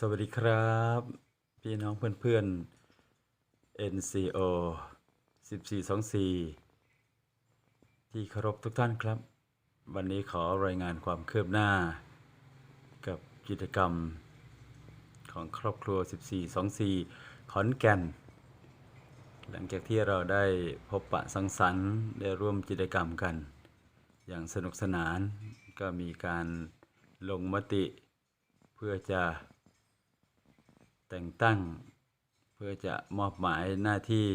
สวัสดีครับ พี่น้องเพื่อนๆ NCO 1424 ที่เคารพทุกท่านครับ วันนี้ขอรายงานความคืบหน้า กับกิจกรรม ของครอบครัว 1424 ขอนแก่น หลังจากที่เราได้พบปะสังสรรค์ได้ร่วมกิจกรรมกัน อย่างสนุกสนานก็มีการลงมติเพื่อจะ แต่งตั้งเพื่อจะมอบหมายหน้าที่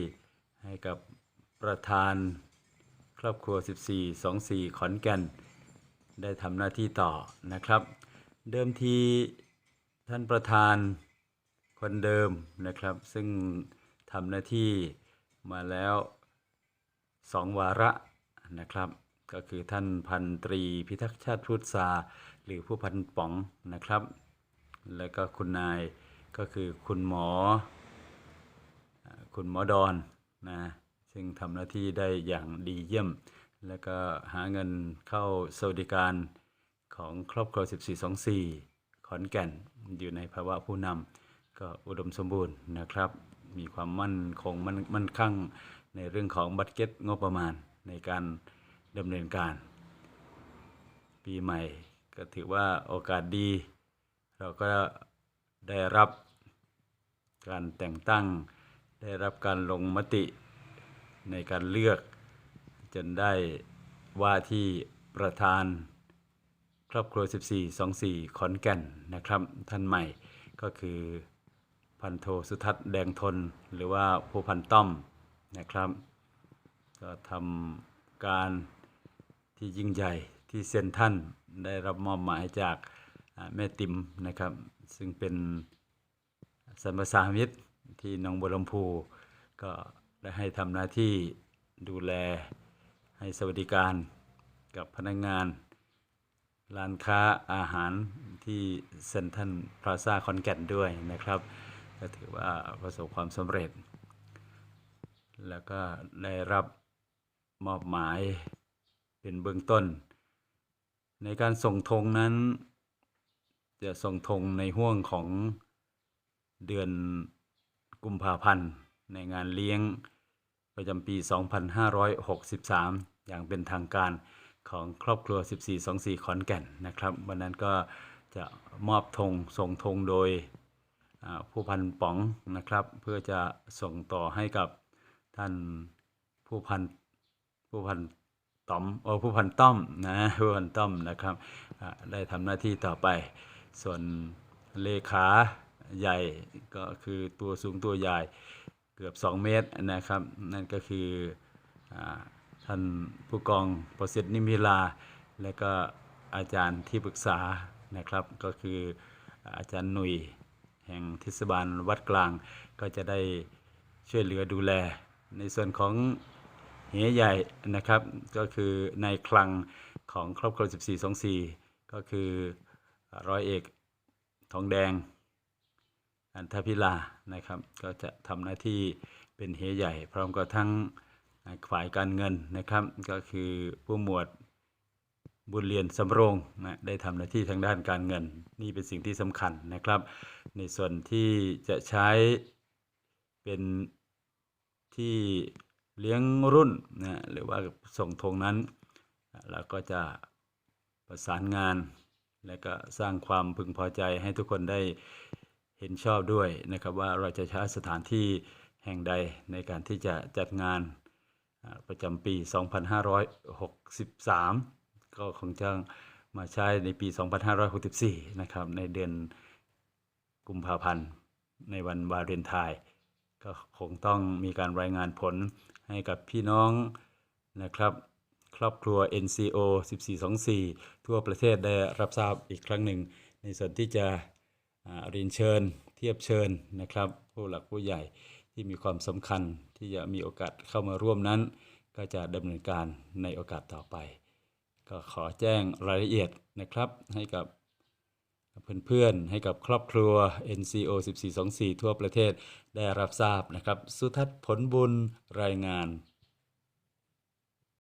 ให้กับประธานครอบครัว 14 24 ขอนแก่น ได้ทำหน้าที่ต่อนะครับ เดิมทีท่านประธานคนเดิมนะครับ ซึ่งทำหน้าที่มาแล้วสองวาระนะครับ ก็คือท่านพันตรีพิทักษ์ชาติพุทธาหรือผู้พันป๋องนะครับ แล้วก็คุณนาย ก็คือคุณหมอ คุณหมอดอนนะซึ่งทำหน้าที่ได้อย่างดีเยี่ยม แล้วก็หาเงินเข้าสวัสดิการของครอบครัว 1424 ขอนแก่นอยู่ในภาวะผู้นำก็อุดมสมบูรณ์นะครับ มีความมั่นคงมั่นมั่นคั่งในเรื่องของบัตเก็ตงบประมาณในการดำเนินการ ปีใหม่ก็ถือว่าโอกาสดี เราก็ได้รับ การแต่งตั้งได้รับการลงมติในการเลือก จนได้ว่าที่ประธานครอบครัว 14 24 ขอนแก่นนะครับ ท่านใหม่ก็คือพันโทสุทัศน์แดงทน หรือว่าผู้พันต้อมนะครับ ก็ทำการที่ยิ่งใหญ่ที่เซนทรันได้รับมอบหมายจากแม่ติ๋มนะครับ ซึ่งเป็น สัมปสามิตรที่หนองบัวลำพูก็ได้ให้ทำหน้าที่ดูแลให้สวัสดิการกับพนักงาน ร้านค้าอาหารที่เซนทรันพลาซาคอนแก่นด้วยนะครับ ก็ถือว่าประสบความสำเร็จ แล้วก็ได้รับมอบหมายเป็นเบื้องต้น ในการส่งธงนั้น จะส่งธงในห่วงของ เดือนกุมภาพันธ์ ในงานเลี้ยงประจำปี 2563 อย่างเป็นทางการของครอบครัว 1424 ขอนแก่นนะครับวันนั้นก็จะมอบธงส่งธงโดยผู้พันป๋องนะครับเพื่อจะส่งต่อให้กับท่านผู้พันผู้พันต้อมโอ้ผู้พันต้อมนะผู้พันต้อมนะครับได้ทำหน้าที่ต่อไป ส่วนเลขา ใหญ่ก็คือตัวสูงตัวใหญ่เกือบ 2 เมตรนะครับ นั่นก็คืออท่านผู้กองประสิทธิ์นิมิลา และก็อาจารย์ที่ปรึกษานะครับ ก็คืออาจารย์หนุ่ยแห่งเทศบาลวัดกลางก็จะได้ช่วยเหลือดูแล ในส่วนของเหใหญ่นะครับ ก็คือในคลังของครอบครัว 1424 ก็คือร้อยเอกทองแดง อันทพิลานะครับ ก็จะทำหน้าที่เป็นเหใหญ่ พร้อมกับทั้งฝ่ายการเงินนะครับ ก็คือผู้หมวดบุญเรียนสำโรงนะได้ทำหน้าที่ทางด้านการเงิน นี่เป็นสิ่งที่สำคัญนะครับ ในส่วนที่จะใช้เป็นที่เลี้ยงรุ่นนะหรือว่าส่งธงนั้นเราก็จะประสานงาน และก็สร้างความพึงพอใจให้ทุกคนได้ เห็นชอบด้วยนะครับว่าเราจะใช้สถานที่แห่งใดในการที่จะจัดงานประจำปี 2563 ก็คงจะมาใช้ในปี 2564 นะครับในเดือนกุมภาพันธ์ในวันวาเลนไทน์ก็คงต้องมีการรายงานผลให้กับพี่น้องนะครับครอบครัว NCO 1424 ทั่วประเทศได้รับทราบอีกครั้งหนึ่ง ในส่วนที่จะ เรียนเชิญ เทียบเชิญนะครับ ผู้หลักผู้ใหญ่ที่มีความสำคัญที่จะมีโอกาสเข้ามาร่วมนั้น ก็จะดำเนินการในโอกาสต่อไป ก็ขอแจ้งรายละเอียดนะครับให้กับเพื่อนๆ ให้กับครอบครัว NCO 1424 ทั่วประเทศได้รับทราบนะครับ สุทัศน์ผลบุญรายงาน